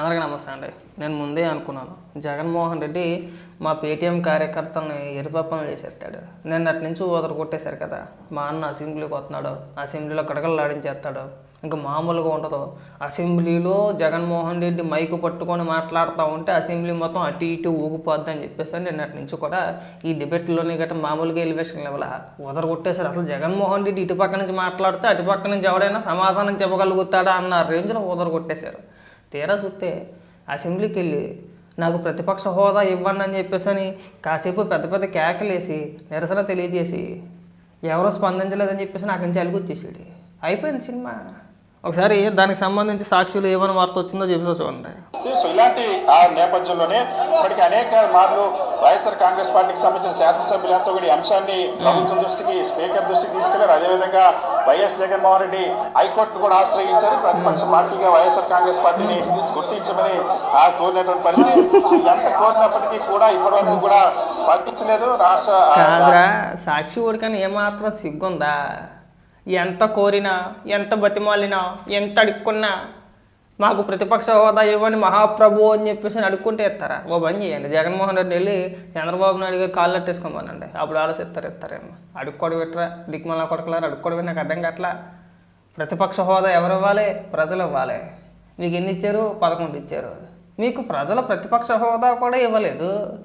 అందరికీ నమస్తే అండి. నేను ముందే అనుకున్నాను. జగన్మోహన్ రెడ్డి మా పేటీఎం కార్యకర్తల్ని ఎరుపప్పలు చేసేస్తాడు. నిన్నటి నుంచి ఊదర కొట్టేశారు కదా. మా అన్న అసెంబ్లీకి వస్తున్నాడు. అసెంబ్లీలో గడగలాడించేస్తాడు ఇంకా మామూలుగా ఉండదు. అసెంబ్లీలో జగన్మోహన్ రెడ్డి మైకు పట్టుకొని మాట్లాడుతూ ఉంటే అసెంబ్లీ మొత్తం అటు ఇటు ఊగిపోద్ది అని చెప్పేసి నిన్నటి నుంచి కూడా ఈ డిబేట్లోని గట్రా మామూలుగా ఎలివేషన్ లెవెల్ ఊదర కొట్టేశారు. అసలు జగన్మోహన్ రెడ్డి ఇటు పక్క నుంచి మాట్లాడితే అటు పక్క నుంచి ఎవడైనా సమాధానం చెప్పగలుగుతాడా అన్న రేంజ్లో ఊదర కొట్టేశారు. తీరా చూస్తే అసెంబ్లీకి వెళ్ళి నాకు ప్రతిపక్ష హోదా ఇవ్వండి అని చెప్పేసి అని కాసేపు పెద్ద పెద్ద కేకలేసి నిరసన తెలియజేసి ఎవరో స్పందించలేదని చెప్పేసి నాకు నుంచి అలుగుచ్చేసాడు అయిపోయింది సినిమా. ఒకసారి దానికి సంబంధించి సాక్షులు ఏమైనా వార్త వచ్చిందో చెప్పేసి చూడండి. సో ఇలాంటి ఆ నేపథ్యంలోనే ఇప్పటికీ అనేక మార్లు వైఎస్ఆర్ కాంగ్రెస్ పార్టీకి సంబంధించిన శాసనసభ్యులంతా కూడా ఈ అంశాన్ని ప్రభుత్వం దృష్టికి స్పీకర్ దృష్టికి తీసుకెళ్ళారు. అదేవిధంగా వైఎస్ జగన్మోహన్ రెడ్డి హైకోర్టును కూడా ఆశ్రయించారు. ప్రతిపక్ష పార్టీగా వైఎస్ఆర్ కాంగ్రెస్ పార్టీని గుర్తించమని ఆ కోరినటువంటి పరిస్థితి. ఎంత కోరినప్పటికీ కూడా ఇప్పటివరకు కూడా స్పందించలేదు. రాష్ట్ర సాక్షి ఊరికని ఏమాత్రం సిగ్గుందా? ఎంత కోరినా ఎంత బతిమాలినా ఎంత అడుక్కున్నా మాకు ప్రతిపక్ష హోదా ఇవ్వండి మహాప్రభు అని చెప్పేసి అని అడుక్కుంటే ఇస్తారా ఓ పని చేయండి. జగన్మోహన్ రెడ్డి వెళ్ళి చంద్రబాబు నాయుడు గారు కాళ్ళు అట్టేసుకోమనండి అప్పుడు ఆలోచిస్తారు ఇస్తారేమో అడుక్కోడు పెట్టరా? దిక్మలా కొడకలారు? అడుక్కోడు నాకు అర్థం కావట్లా? ప్రతిపక్ష హోదా ఎవరు ఇవ్వాలి? ప్రజలు ఇవ్వాలి. మీకు ఎన్ని ఇచ్చారు? పదకొండు ఇచ్చారు. మీకు ప్రజల ప్రతిపక్ష హోదా కూడా ఇవ్వలేదు.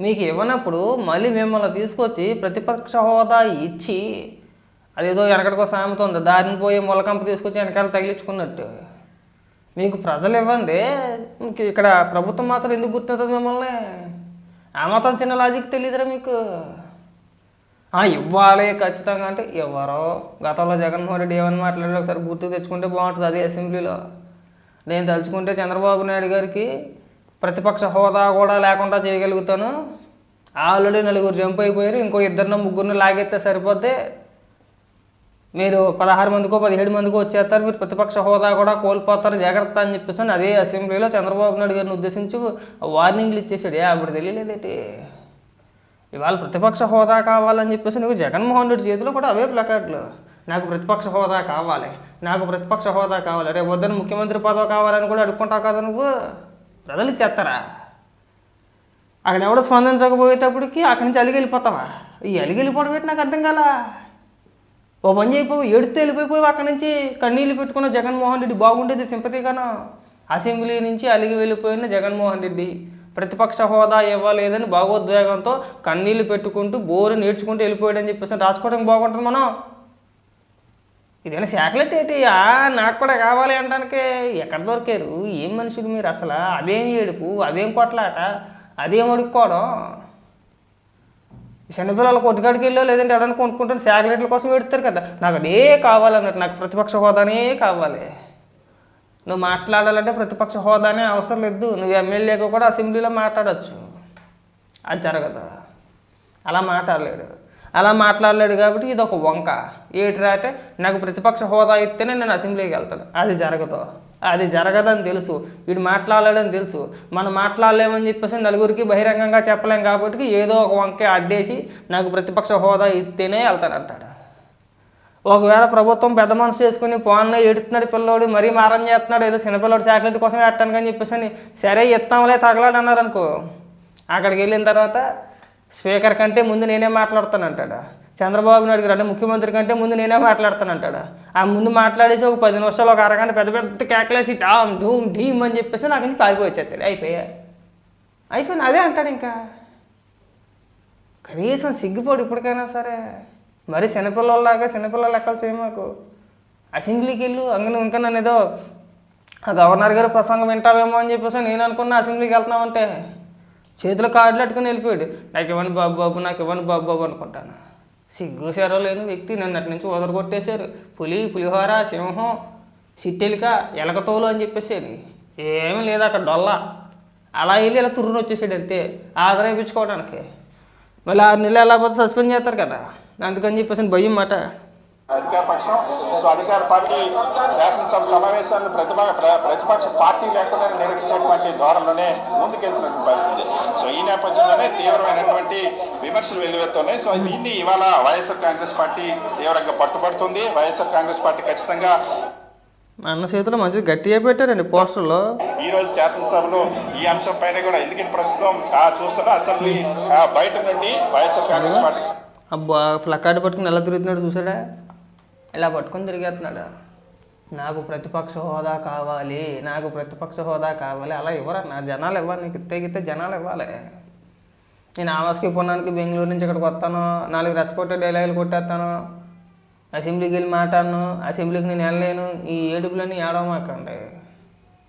మీకు ఇవ్వనప్పుడు మళ్ళీ మిమ్మల్ని తీసుకొచ్చి ప్రతిపక్ష హోదా ఇచ్చి అదేదో వెనకటికో సామెత ఉంది. దారిని పోయి ములకంప తీసుకొచ్చి వెనకాల తగిలించుకున్నట్టు. మీకు ప్రజలు ఇవ్వండి. మీకు ఇక్కడ ప్రభుత్వం మాత్రం ఎందుకు గుర్తుంటుంది మిమ్మల్ని? ఆ మాత్రం చిన్న లాజిక్ తెలియదురా మీకు. ఆ, ఇవ్వాలి ఖచ్చితంగా అంటే ఎవరో గతంలో జగన్మోహన్ రెడ్డి ఏమని మాట్లాడారు ఒకసారి గుర్తు తెచ్చుకుంటే బాగుంటుంది అదే అసెంబ్లీలో. నేను తలుచుకుంటే చంద్రబాబు నాయుడు గారికి ప్రతిపక్ష హోదా కూడా లేకుండా చేయగలుగుతాను. ఆల్రెడీ నలుగురు జంప్ అయిపోయారు. ఇంకో ఇద్దరినో ముగ్గురిని లాగెత్తే సరిపోతే మీరు పదహారు మందికో పదిహేడు మందికో వచ్చేస్తారు మీరు ప్రతిపక్ష హోదా కూడా కోల్పోతారు జాగ్రత్త అని చెప్పేసి అదే అసెంబ్లీలో చంద్రబాబు నాయుడు గారిని ఉద్దేశించి వార్నింగ్లు ఇచ్చేసాడు ఏ అప్పుడు తెలియలేదేటి ఇవాళ ప్రతిపక్ష హోదా కావాలని చెప్పేసి నువ్వు జగన్మోహన్ రెడ్డి చేతిలో కూడా అవే ప్లకార్డులు. నాకు ప్రతిపక్ష హోదా కావాలి నాకు ప్రతిపక్ష హోదా కావాలి. రేపు వద్దని ముఖ్యమంత్రి పదవి కావాలని కూడా అడుక్కుంటావు కదా నువ్వు? ప్రజలు ఇచ్చేస్తారా? అక్కడ ఎవడో స్పందించకపోయేటప్పటికి అక్కడి నుంచి అలిగి వెళ్ళిపోతావా? ఈ అలిగి వెళ్ళిపోవడం నాకు అర్థం కాలా? ఓ పని చేయిపోయి ఏడితే వెళ్ళిపోయి అక్కడి నుంచి కన్నీళ్ళు పెట్టుకున్న జగన్మోహన్ రెడ్డి బాగుండేది సింపతిగాను అసెంబ్లీ నుంచి అలిగి వెళ్ళిపోయిన జగన్మోహన్ రెడ్డి ప్రతిపక్ష హోదా ఇవ్వలేదని భాగోద్వేగంతో కన్నీళ్ళు పెట్టుకుంటూ బోరు నేర్చుకుంటూ వెళ్ళిపోయాడని చెప్పేసి రాసుకోవడానికి బాగుంటుంది మనం. ఇదేనా శాకలెట్ ఏంటి? నాకు కూడా కావాలి అనడానికి. ఎక్కడ దొరికారు? ఏం మనుషులు మీరు అసలు? అదేం ఏడుపు? అదేం కొట్లాట అదేం అడుక్కోవడం? చిన్నపిల్లలు కొట్టుకాడికి వెళ్ళో లేదంటే ఎవరైనా కొనుక్కుంటాను శాకలెట్ల కోసం పెడతారు కదా. నాకు అదే కావాలన్నట్టు నాకు ప్రతిపక్ష హోదానే కావాలి. నువ్వు మాట్లాడాలంటే ప్రతిపక్ష హోదానే అవసరం లేదు. నువ్వు ఎమ్మెల్యేగా కూడా అసెంబ్లీలో మాట్లాడచ్చు. అది జరగదు. అలా మాట్లాడలేడు. అలా మాట్లాడలేడు కాబట్టి ఇది ఒక వంక. ఏటిరా అంటే నాకు ప్రతిపక్ష హోదా ఇస్తేనే నేను అసెంబ్లీకి వెళ్తాను. అది జరగదు. అది జరగదని తెలుసు. వీడు మాట్లాడలేడని తెలుసు. మనం మాట్లాడలేమని చెప్పేసి నలుగురికి బహిరంగంగా చెప్పలేం కాబట్టి ఏదో ఒక వంకే అడ్డేసి నాకు ప్రతిపక్ష హోదా ఇస్తేనే వెళ్తానంటాడు ఒకవేళ ప్రభుత్వం పెద్ద మనసు చేసుకుని పోన్న ఎడుతున్నాడు పిల్లోడు మరీ మారం చేస్తున్నాడు ఏదో చిన్నపిల్లోడు చాక్లెట్ కోసం పెట్టాను కానీ చెప్పేసి అని సరే ఇస్తాంలే తగలాడు అన్నారు అనుకో అక్కడికి వెళ్ళిన తర్వాత స్పీకర్ కంటే ముందు నేనే మాట్లాడతానంటాడు చంద్రబాబు నాయుడు గారు అంటే ముఖ్యమంత్రి కంటే ముందు నేనే మాట్లాడతానంటాడు? ఆ ముందు మాట్లాడేసి ఒక పది నిమిషాలు ఒక అరగంట పెద్ద పెద్ద కేకలేసి టామ్ ధూమ్ ఢీమ్ అని చెప్పేసి నాకు నుంచి పారిపోయి అయిపోయా అయిపోయింది. అదే అంటాడు ఇంకా. కనీసం సిగ్గుపోడు ఇప్పటికైనా సరే. మరి చిన్నపిల్లలాగా చిన్నపిల్లల లెక్కలు చేయమాకు అసెంబ్లీకి వెళ్ళు. అంగన ఇంకా నన్ను ఏదో ఆ గవర్నర్ గారు ప్రసంగం వింటావేమో అని చెప్పేసి నేను అనుకున్న అసెంబ్లీకి వెళ్తున్నామంటే. చేతిలో కార్డులు అట్టుకుని వెళ్ళిపోయాడు. నాకు ఇవ్వండి బాబు బాబు నాకు ఇవ్వండి బాబు బాబు అనుకుంటాను. సిగ్గు సెరవ లేని వ్యక్తి నన్ను అటు నుంచి వదలగొట్టేశారు పులి పులిహోర సింహం సిట్టెలిక ఎలకతోలు అని చెప్పేసి ఏమీ లేదు అక్కడ డొల్ల. అలా వెళ్ళి ఇలా తుర్రుని వచ్చేసాడు అంతే. ఆదరేపించుకోవడానికి మళ్ళీ ఆరు నెలలు ఎలా పోతే సస్పెండ్ చేస్తారు కదా. అందుకని చెప్పేసి భయం మాట అధికార పక్షం. సో అధికార పార్టీ శాసనసభ సమావేశాలను ప్రతిప ప్ర- ప్రతిపక్ష పార్టీ లేకుండా నిర్వహించేటువంటి ధోరణిలోనే ముందుకెళ్తున్నటువంటి పరిస్థితి. సో ఈ నేపథ్యంలోనే తీవ్రమైనటువంటి విమర్శలు వెల్లువెత్తున్నాయి. సో దీన్ని ఇవాళ వైఎస్ఆర్ కాంగ్రెస్ పార్టీ తీవ్రంగా పట్టుబడుతుంది. వైఎస్ఆర్ కాంగ్రెస్ పార్టీ ఖచ్చితంగా అన్న చేతిలో మంచిది గట్టిగా పెట్టారండి పోస్టర్లో. ఈ రోజు శాసనసభలో ఈ అంశం పైన కూడా ఎందుకని ప్రస్తుతం చూస్తున్నా అసెంబ్లీ బయట నుండి వైఎస్ఆర్ కాంగ్రెస్ పార్టీకి అబ్బా ఫ్లక్కార్డు పట్టుకుని ఎలా తిరుగుతున్నాడు చూసాడా? ఇలా పట్టుకొని తిరిగేస్తున్నాడు. నాకు ప్రతిపక్ష హోదా కావాలి నాకు ప్రతిపక్ష హోదా కావాలి అలా ఇవ్వరా? నా జనాలు ఇవ్వాలి నీకు ఇస్తే జనాలు ఇవ్వాలి. నేను ఆవాస్కి పొన్నానికి బెంగళూరు నుంచి ఇక్కడికి వస్తాను నాలుగు రెచ్చగొట్టే డైలాగులు కొట్టేస్తాను అసెంబ్లీకి వెళ్ళి మాట్లాడను అసెంబ్లీకి నేను వెళ్ళలేను ఈ ఏడుపులన్నీ ఏడవమాకండి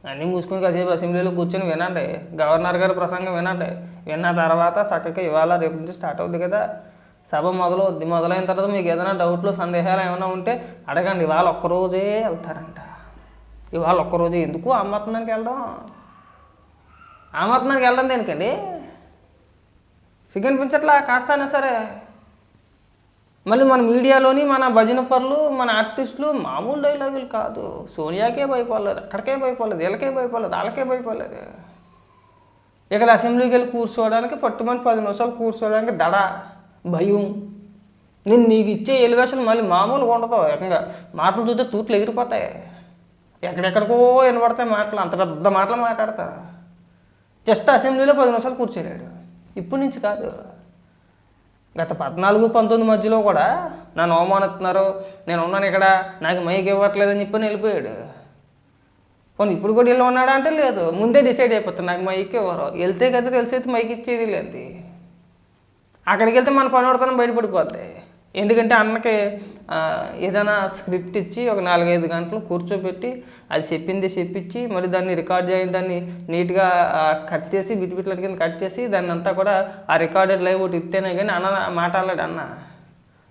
అన్నీ మూసుకుని కాసేపు అసెంబ్లీలో కూర్చొని వినండి. గవర్నర్ గారి ప్రసంగం వినండి. విన్న తర్వాత చక్కగా ఇవాళ రేపు నుంచి స్టార్ట్ అవుద్ది కదా. సభ మొదలవుద్ది మొదలైన తర్వాత మీకు ఏదైనా డౌట్లు సందేహాలు ఏమైనా ఉంటే అడగండి. ఇవాళ ఒక్కరోజే వెళ్తారంట. ఇవాళ ఒక్కరోజే ఎందుకు? అమ్మత్నానికి వెళ్ళడం? అమ్మత్నానికి వెళ్ళడం దేనికండి? సిగ్గనిపించట్లా కాస్తానే సరే? మళ్ళీ మన మీడియాలోని మన భజన పనులు మన ఆర్టిస్టులు మామూలు డైలాగులు కాదు. సోనియాకే భయపడలేదు అక్కడికే భయపడలేదు వీళ్ళకే భయపడలేదు వాళ్ళకే భయపడలేదు. ఇక్కడ అసెంబ్లీకి వెళ్ళి కూర్చోవడానికి పట్టుమని పది నిమిషాలు కూర్చోవడానికి దడ. భయం. నేను నీకు ఇచ్చే ఎలివేషన్ మళ్ళీ మామూలుగా ఉండదు. ఏకంగా మాటలు చూస్తే తూట్లు ఎగిరిపోతాయి. ఎక్కడెక్కడికో వినపడతాయి మాటలు. అంత పెద్ద మాటలు మాట్లాడతారు జస్ట్ అసెంబ్లీలో పది నిమిషాలు కూర్చోలేడు. ఇప్పటి నుంచి కాదు. గత పద్నాలుగు పంతొమ్మిది మధ్యలో కూడా నన్ను అవమానిస్తున్నారు. నేను ఉన్నాను ఇక్కడ. నాకు మైక్ ఇవ్వట్లేదని చెప్పి వెళ్ళిపోయాడు. పోనీ ఇప్పుడు కూడా ఇలా ఉన్నాడా అంటే లేదు. ముందే డిసైడ్ అయిపోతాను నాకు మైక్ ఇవ్వరు. వెళ్తే కదా తెలిసేది మైక్ ఇచ్చేది లేదు అక్కడికి వెళ్తే మన పని బయటపడిపోద్ది. ఎందుకంటే అన్నకి ఏదైనా స్క్రిప్ట్ ఇచ్చి ఒక నాలుగైదు గంటలు కూర్చోబెట్టి అది చెప్పింది చెప్పించి మరి దాన్ని రికార్డ్ చేయండి దాన్ని నీట్గా కట్ చేసి బిట్బిట్ల కింద కట్ చేసి దాన్ని అంతా కూడా ఆ రికార్డెడ్ లైవ్ ఒకటి ఇస్తేనే కానీ అన్న మాట్లాడలేడు అన్న.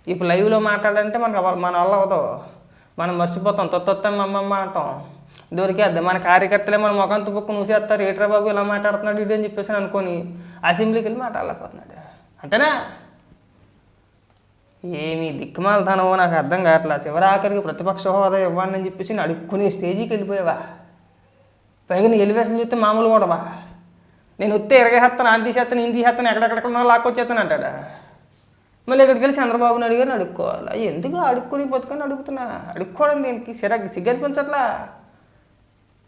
ఇప్పుడు లైవ్లో మాట్లాడంటే మనకు మన వల్ల అవదు మనం మర్చిపోతాం. తొత్తొత్తం అమ్మమ్మ అంటాం. దొరికేద్ది మన కార్యకర్తలే మన ముఖం తుప్పుకు మూసేస్తారు ఏట్రా బాబు ఇలా మాట్లాడుతున్నాడు ఇటు అని చెప్పేసి అనుకొని అసెంబ్లీకి వెళ్ళి మాట్లాడలేకపోతున్నాడు. అంటేనా ఏమి దిక్కుమాలతనమో నాకు అర్థం కావట్లా. చివరి ఆఖరికి ప్రతిపక్ష హోదా ఇవ్వండి అని చెప్పేసి నేను అడుక్కునే స్టేజీకి వెళ్ళిపోయావా? పైగా నీ ఎలివేషన్ చూస్తే మామూలు కూడావా నేను వస్తే ఇరగేస్తాను ఆన్ తీసేస్తాను ఈయన తీసేస్తాను ఎక్కడెక్కడ లాక్కొచ్చేస్తాను అంటాడా? మళ్ళీ ఇక్కడికి వెళ్ళి చంద్రబాబు నాయుడు గారిని అడుక్కోవాలి? ఎందుకు అడుక్కుని బతుకొని అడుగుతున్నా? అడుక్కోవడం దీనికి? సిరగ్ సిగ్గనిపించట్లా?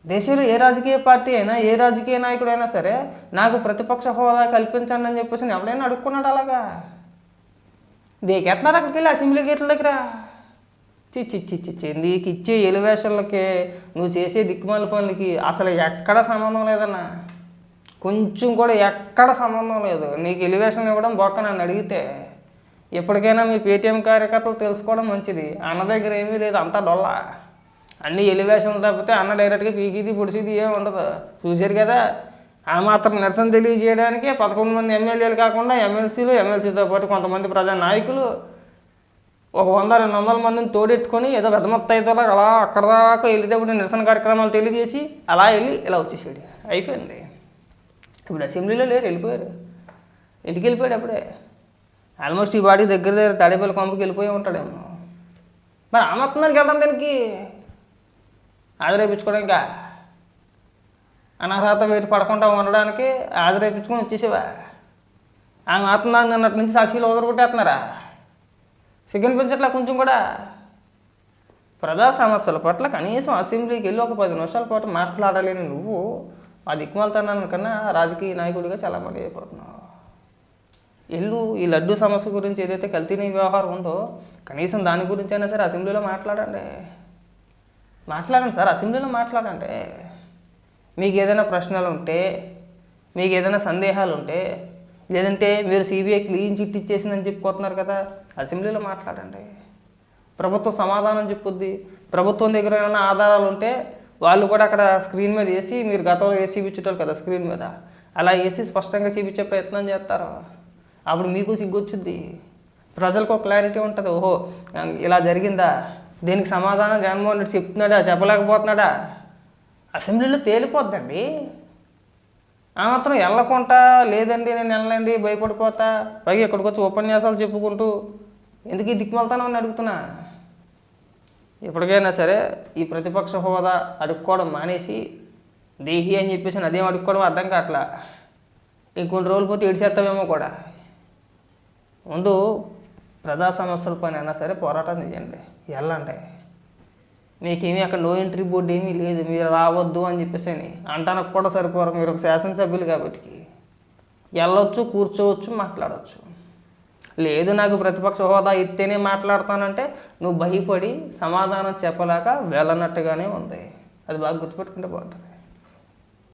దేశంలో ఏ రాజకీయ పార్టీ అయినా ఏ రాజకీయ నాయకుడైనా సరే నాకు ప్రతిపక్ష హోదా కల్పించండి అని చెప్పేసి నేను ఎవడైనా అడుక్కున్నాడు అలాగా? దేకెత్తున్నారు అక్కడికి వెళ్ళి అసెంబ్లీ గేట్ల దగ్గర? చిచ్చి చిచ్చి చి నీకు ఇచ్చే ఎలివేషన్లకి నువ్వు చేసే దిక్కుమాల పనులకి అసలు ఎక్కడ సంబంధం లేదన్నా? కొంచెం కూడా ఎక్కడ సంబంధం లేదు. నీకు ఎలివేషన్ ఇవ్వడం బొక్క నన్ను అడిగితే ఎప్పటికైనా మీ పేటీఎం కార్యకర్తలు తెలుసుకోవడం మంచిది. అన్న దగ్గర ఏమీ లేదు అంతా డొల్లా. అన్ని ఎలివేషన్ తప్పితే అన్న డైరెక్ట్గా పీకిది పొడిసిది ఏమి ఉండదు. చూశారు కదా ఆ మాత్రం నిరసన తెలియజేయడానికి పదకొండు మంది ఎమ్మెల్యేలు కాకుండా ఎమ్మెల్సీలు ఎమ్మెల్సీతో పాటు కొంతమంది ప్రజా నాయకులు ఒక వంద రెండు వందల మందిని తోడెట్టుకొని ఏదో పెద్ద మొత్తం అయితే అలా అక్కడ దాకా వెళ్ళేటప్పుడు నిరసన కార్యక్రమాలు తెలియజేసి అలా వెళ్ళి ఇలా వచ్చేసాడు. అయిపోయింది. ఇప్పుడు అసెంబ్లీలో లేరు వెళ్ళిపోయారు. ఇంటికి వెళ్ళిపోయాడు అప్పుడే. ఆల్మోస్ట్ ఈ బాడీ దగ్గర దగ్గర తాడేపల్లి కొంపకి వెళ్ళిపోయి ఉంటాడేమో. మరి దానికి వెళ్ళడం దానికి? ఆదరేపించుకోవడానికి? అనర్హత వేటి పడకుండా ఉండడానికి ఆదరేపించుకొని వచ్చేసేవా? ఆమె ఆత్మదాన్ని అన్నట్టు నుంచి సాక్షులు వదలగొట్టేస్తున్నారా సిగ్గనిపించట్లా కొంచెం కూడా? ప్రజా సమస్యల పట్ల కనీసం అసెంబ్లీకి వెళ్ళి ఒక పది నిమిషాల పాటు మాట్లాడలేని నువ్వు ఆ దిక్కుమాలతనాన్ని కన్నా రాజకీయ నాయకుడిగా చాలా మంది అయిపోతున్నావు. ఇల్లు ఈ లడ్డు సమస్య గురించి ఏదైతే కల్తీని వ్యవహారం ఉందో కనీసం దాని గురించి అయినా సరే అసెంబ్లీలో మాట్లాడండి. మాట్లాడండి సార్ అసెంబ్లీలో మాట్లాడండి. మీకు ఏదైనా ప్రశ్నలు ఉంటే మీకు ఏదైనా సందేహాలు ఉంటే లేదంటే మీరు సిబిఐ క్లీన్ చిట్ ఇచ్చేసిందని చెప్పుకోతున్నారు కదా అసెంబ్లీలో మాట్లాడండి. ప్రభుత్వం సమాధానం చెప్పుద్ది. ప్రభుత్వం దగ్గర ఏమైనా ఆధారాలు ఉంటే వాళ్ళు కూడా అక్కడ స్క్రీన్ మీద వేసి మీరు గతంలో వేసి చూపించుంటారు కదా స్క్రీన్ మీద అలా వేసి స్పష్టంగా చూపించే ప్రయత్నం చేస్తారు. అప్పుడు మీకు సిగ్గొచ్చుద్ది. ప్రజలకు ఒక క్లారిటీ ఉంటుంది. ఓహో ఇలా జరిగిందా? దీనికి సమాధానం జగన్మోహన్ రెడ్డి చెప్తున్నాడా చెప్పలేకపోతున్నాడా? అసెంబ్లీలో తేలిపోద్దండి. ఆ మాత్రం వెళ్ళకుండా లేదండి నేను వెళ్ళండి భయపడిపోతా పైగా ఇక్కడికి వచ్చి ఉపన్యాసాలు చెప్పుకుంటూ ఎందుకు ఈ దిక్కుమలుతానో అని అడుగుతున్నా? ఎప్పటికైనా సరే ఈ ప్రతిపక్ష హోదా అడుక్కోవడం మానేసి దేహి అని చెప్పేసి అదేం అడుక్కోవడం అర్థం కావట్లా? ఇంకొన్ని రోజులు పోతే ఏడిచేస్తావేమో కూడా. ముందు ప్రజా సమస్యల పైన అయినా సరే పోరాటం చేయండి. వెళ్ళండి మీకేమీ అక్కడ నో ఎంట్రీ బోర్డు ఏమీ లేదు మీరు రావద్దు అని చెప్పేసి అని అంటానికి కూడా సరిపోరు. మీరు ఒక శాసనసభ్యులు కాబట్టి వెళ్ళొచ్చు కూర్చోవచ్చు మాట్లాడవచ్చు లేదు నాకు ప్రతిపక్ష హోదా ఇస్తేనే మాట్లాడతానంటే నువ్వు భయపడి సమాధానం చెప్పలేక వెళ్ళనట్టుగానే ఉంది. అది బాగా గుర్తుపెట్టుకుంటే బాగుంటుంది.